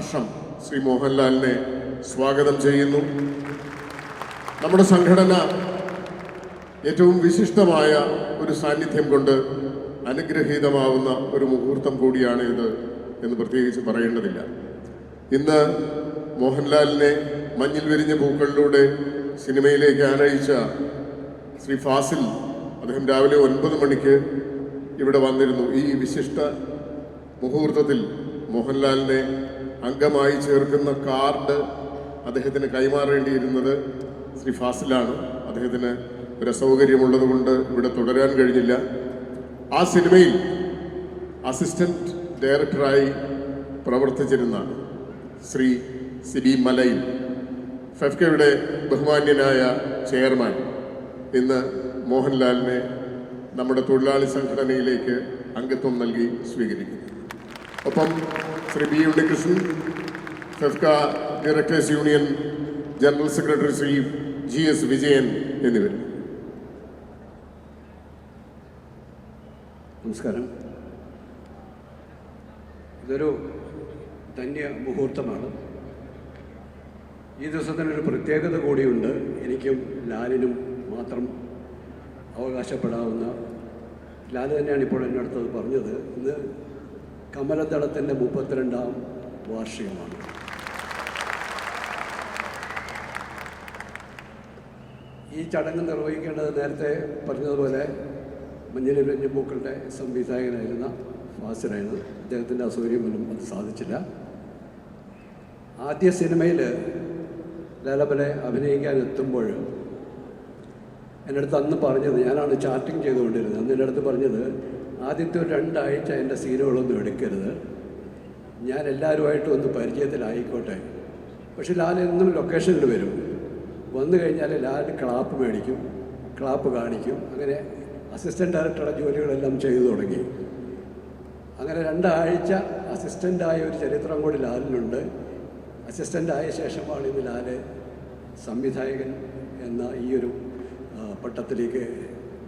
സഹർഷം ശ്രീ മോഹൻലാലിനെ സ്വാഗതം ചെയ്യുന്നു. നമ്മുടെ സംഘടന ഏറ്റവും വിശിഷ്ടമായ ഒരു സാന്നിധ്യം കൊണ്ട് അനുഗ്രഹീതമാവുന്ന ഒരു മുഹൂർത്തം കൂടിയാണ് ഇത് എന്ന് പ്രത്യേകിച്ച് പറയേണ്ടതില്ല. ഇന്ന് മോഹൻലാലിനെ മഞ്ഞിൽ വിരിഞ്ഞ പൂക്കളിലൂടെ സിനിമയിലേക്ക് ആനയിച്ച ശ്രീ ഫാസിൽ അദ്ദേഹം രാവിലെ ഒൻപത് മണിക്ക് ഇവിടെ വന്നിരുന്നു. ഈ വിശിഷ്ട മുഹൂർത്തത്തിൽ മോഹൻലാലിനെ അംഗമായി ചേർക്കുന്ന കാർഡ് അദ്ദേഹത്തിന് കൈമാറേണ്ടിയിരുന്നത് ശ്രീ ഫാസിലാണ്. അദ്ദേഹത്തിന് ഒരു അസൗകര്യമുള്ളത് കൊണ്ട് ഇവിടെ തുടരാൻ കഴിഞ്ഞില്ല. ആ സിനിമയിൽ അസിസ്റ്റന്റ് ഡയറക്ടറായി പ്രവർത്തിച്ചിരുന്ന ശ്രീ സിബി മലയിൽ. ഫെഫ്കയുടെ ബഹുമാന്യനായ ചെയർമാൻ ഇന്ന് മോഹൻലാലിനെ നമ്മുടെ തൊഴിലാളി സംഘടനയിലേക്ക് അംഗത്വം നൽകി സ്വീകരിക്കുന്നു. ഒപ്പം Shri B Unnikrishnan FEFKA directors union general secretary Shri G S Vijayan എന്നിവർ നമസ്കാരം. ഇതൊരു ധന്യ മുഹൂർത്തമാണ്. ഈ ദിവസത്തിനൊരു പ്രത്യേകത കൂടിയുണ്ട്. എനിക്കും ലാലിനും മാത്രം അവകാശപ്പെടാവുന്ന ലാൽ തന്നെയാണ് ഇപ്പോൾ എന്റെ അടുത്തത് പറഞ്ഞത്. ഇന്ന് കമലദളത്തിന്റെ മുപ്പത്തിരണ്ടാം വാർഷികമാണ്. ഈ ചടങ്ങ് നിർവഹിക്കേണ്ടത് നേരത്തെ പറഞ്ഞതുപോലെ മഞ്ഞലി പൂക്കളുടെ സംവിധായകനായിരുന്ന ഫാസിലായിരുന്നു. അദ്ദേഹത്തിന്റെ അസൗകര്യം അത് സാധിച്ചില്ല. ആദ്യ സിനിമയിൽ ലാലബലെ അഭിനയിക്കാൻ എത്തുമ്പോൾ എന്റെ അടുത്ത് അന്ന് പറഞ്ഞത് ഞാനാണ് ചാറ്റിങ് ചെയ്തുകൊണ്ടിരുന്നത്. അന്ന് എന്റെ അടുത്ത് പറഞ്ഞത് ആദ്യത്തെ രണ്ടാഴ്ച എന്റെ സീനുകളൊന്നും എടുക്കരുത്. ഞാൻ എല്ലാവരുമായിട്ടും ഒന്ന് പരിചയത്തിലായിക്കോട്ടെ. പക്ഷെ ലാൽ എന്നും ലൊക്കേഷനിൽ വരും. വന്നു കഴിഞ്ഞാൽ ലാൽ ക്ലാപ്പ് മേടിക്കും ക്ലാപ്പ് കാണിക്കും. അങ്ങനെ അസിസ്റ്റന്റ് ഡയറക്ടറുടെ ജോലികളെല്ലാം ചെയ്തു തുടങ്ങി. അങ്ങനെ രണ്ടാഴ്ച അസിസ്റ്റന്റായ ഒരു ചരിത്രം കൂടി ലാലിനുണ്ട്. അസിസ്റ്റന്റായ ശേഷമാണ് ഇന്ന് ലാൽ സംവിധായകൻ എന്ന ഈ ഒരു പട്ടത്തിലേക്ക്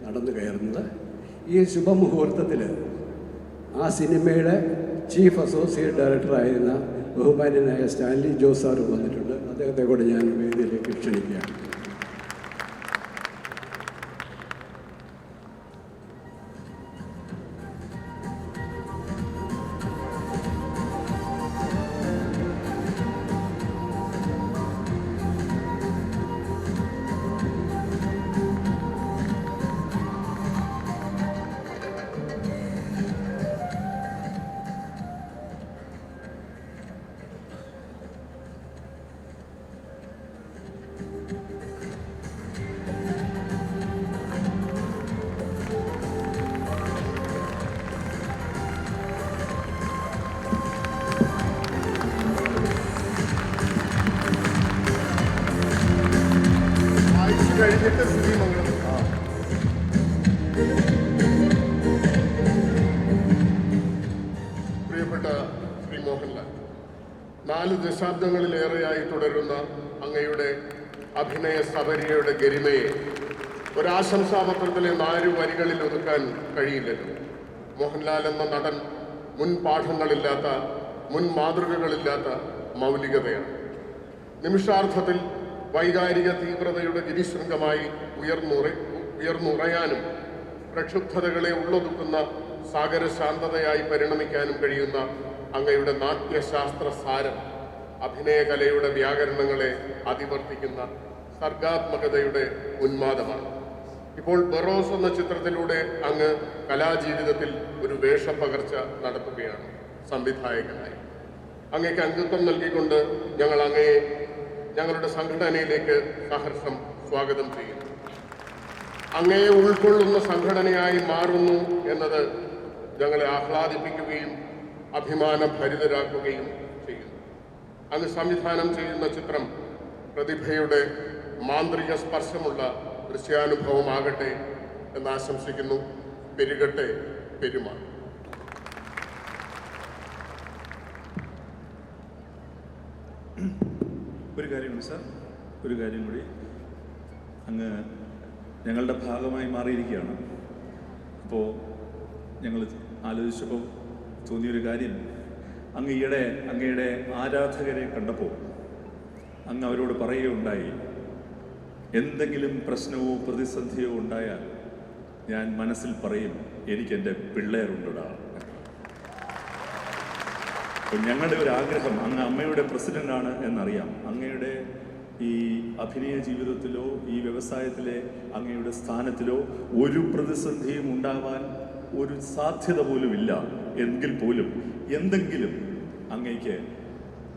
നടന്നു കയറുന്നത്. ഈ ശുഭമുഹൂർത്തത്തിൽ ആ സിനിമയുടെ ചീഫ് അസോസിയേറ്റ് ഡയറക്ടറായിരുന്ന ബഹുമാന്യനായ സ്റ്റാൻലി ജോസ് സാർ വന്നിട്ടുണ്ട്. അദ്ദേഹത്തെ കൂടെ ഞാൻ വേദിയിലേക്ക് ക്ഷണിക്കുകയാണ്. പ്രിയപ്പെട്ട ശ്രീ മോഹൻലാൽ നാല് ദശാബ്ദങ്ങളിലേറെയായി തുടരുന്ന അങ്ങയുടെ അഭിനയ സബരിയുടെ ഗരിമയെ ഒരാശംസാപത്രത്തിലെ നാല് വരികളിൽ ഒതുക്കാൻ കഴിയില്ലല്ലോ. മോഹൻലാൽ എന്ന നടൻ മുൻ പാഠങ്ങളില്ലാത്ത മുൻ മാതൃകകളില്ലാത്ത മൗലികതയാണ്. നിമിഷാർത്ഥത്തിൽ വൈകാരിക തീവ്രതയുടെ ഗിരിശൃംഗമായി ഉയർന്നുറ ഉയർന്നുറയാനും പ്രക്ഷുബ്ധതകളെ ഉള്ളൊതുക്കുന്ന സാഗര ശാന്തതയായി പരിണമിക്കാനും കഴിയുന്ന അങ്ങയുടെ നാട്യശാസ്ത്ര സാരം അഭിനയകലയുടെ വ്യാകരണങ്ങളെ അതിവർത്തിക്കുന്ന സർഗാത്മകതയുടെ ഉന്മാദമാണ്. ഇപ്പോൾ ബറോസ് എന്ന ചിത്രത്തിലൂടെ അങ്ങ് കലാജീവിതത്തിൽ ഒരു വേഷപകർച്ച നടത്തുകയാണ് സംവിധായകനായി. അങ്ങയ്ക്ക് അംഗത്വം നൽകിക്കൊണ്ട് ഞങ്ങൾ അങ്ങയെ ഞങ്ങളുടെ സംഘടനയിലേക്ക് സഹർഷം സ്വാഗതം ചെയ്യുന്നു. അങ്ങയെ ഉൾക്കൊള്ളുന്ന സംഘടനയായി മാറുന്നു എന്നത് ഞങ്ങളെ ആഹ്ലാദിപ്പിക്കുകയും അഭിമാനഭരിതരാക്കുകയും ചെയ്യുന്നു. അങ്ങ് സംവിധാനം ചെയ്യുന്ന ചിത്രം പ്രതിഭയുടെ മാന്ത്രിക സ്പർശമുള്ള ദൃശ്യാനുഭവമാകട്ടെ എന്ന് ആശംസിക്കുന്നു. പെരുകട്ടെ പെരുമ സാർ ഒരു കാര്യം കൂടി. അങ്ങ് ഞങ്ങളുടെ ഭാഗമായി മാറിയിരിക്കുകയാണ്. അപ്പോൾ ഞങ്ങൾ ആലോചിച്ചപ്പോൾ തോന്നിയൊരു കാര്യം. അങ്ങ് ഈയിടെ അങ്ങയുടെ ആരാധകരെ കണ്ടപ്പോൾ അങ്ങ് അവരോട് പറയുകയുണ്ടായി. എന്തെങ്കിലും പ്രശ്നമോ പ്രതിസന്ധിയോ ഉണ്ടായാൽ ഞാൻ മനസ്സിൽ പറയും എനിക്കെന്റെ പിള്ളേരുണ്ടടാ ഞങ്ങളുടെ ഒരു ആഗ്രഹം അങ്ങ് അമ്മയുടെ പ്രസിഡന്റാണ് എന്നറിയാം. അങ്ങയുടെ ഈ അഭിനയ ജീവിതത്തിലോ ഈ വ്യവസായത്തിലെ അങ്ങയുടെ സ്ഥാനത്തിലോ ഒരു പ്രതിസന്ധിയും ഉണ്ടാവാൻ ഒരു സാധ്യത പോലുമില്ല. എങ്കിൽ പോലും എന്തെങ്കിലും അങ്ങയ്ക്ക്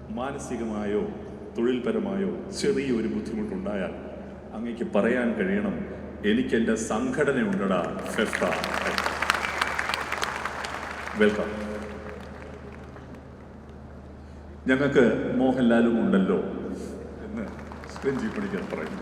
മാനസികമായോ തൊഴിൽപരമായോ ചെറിയൊരു ബുദ്ധിമുട്ടുണ്ടായാൽ അങ്ങയ്ക്ക് പറയാൻ കഴിയണം എനിക്കെന്റെ സംഘടനയുണ്ടടാ ഫെഫ്ത. വെൽക്കം ഞങ്ങൾക്ക് മോഹൻലാലും ഉണ്ടല്ലോ എന്ന് സ്പെഞ്ചി പണിക്കർ പറയുന്നു.